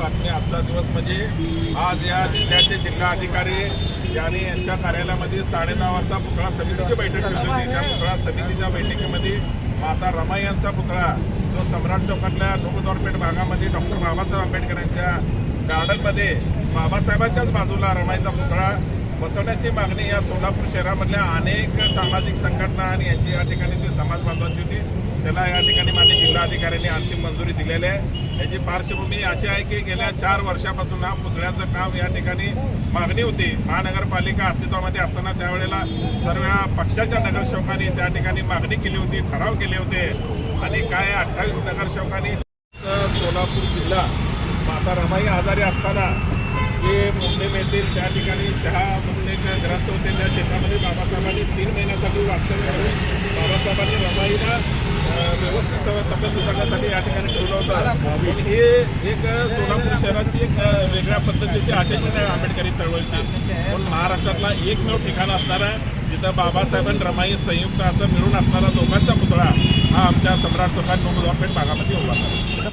बातमी आजचा दिवस म्हणजे आज या जिल्ह्याचे जिल्हा अधिकारी यांनी यांच्या कार्यालयामध्ये साडेदहा वाजता पुतळा समितीची बैठक घेतली होती. त्या पुतळा समितीच्या बैठकीमध्ये माता रमाई यांचा पुतळा जो सम्राट चौकातल्या नोबदॉरपेठ भागामध्ये डॉक्टर बाबासाहेब आंबेडकर यांच्या गार्डनमध्ये बाबासाहेबांच्याच बाजूला रमाईचा पुतळा बसवण्याची मागणी या सोलापूर शहरामधल्या अनेक सामाजिक संघटना आणि यांची या ठिकाणी जी समाज बांधवांची होती त्याला या ठिकाणी मान्य जिल्हाधिकाऱ्यांनी अंतिम मंजुरी दिलेली आहे. याची पार्श्वभूमी अशी आहे की गेल्या चार वर्षापासून हा पुतळ्याचं काम या ठिकाणी मागणी होती. महानगरपालिका अस्तित्वामध्ये असताना त्यावेळेला सर्व पक्षाच्या नगरसेवकांनी त्या ठिकाणी मागणी केली होती ठराव केले होते. आणि काय अठ्ठावीस नगरसेवकांनी सोलापूर जिल्हा माता रमाई आजारी असताना जे मुस्लिम येथील त्या ठिकाणी शहा मुस्लिम ग्रस्त होते त्या शेतामध्ये बाबासाहेबांनी तीन महिन्यासाठी वास्तव्य करून बाबासाहेबांनी रमाईला व्यवस्थित तब्येत सुधारण्यासाठी या ठिकाणी ठेवलं होतं पण हे एक सोलापूर शहराची एक वेगळ्या पद्धतीची अटेंडमेंट आहे आंबेडकरी चळवळीची पण महाराष्ट्रातला एकमेव ठिकाण असणारा जिथं बाबासाहेब आणि रमाई संयुक्त असं मिळून असणारा दोघांचा पुतळा हा आमच्या सम्राट चौकात नोंदवापेठ भागामध्ये उभा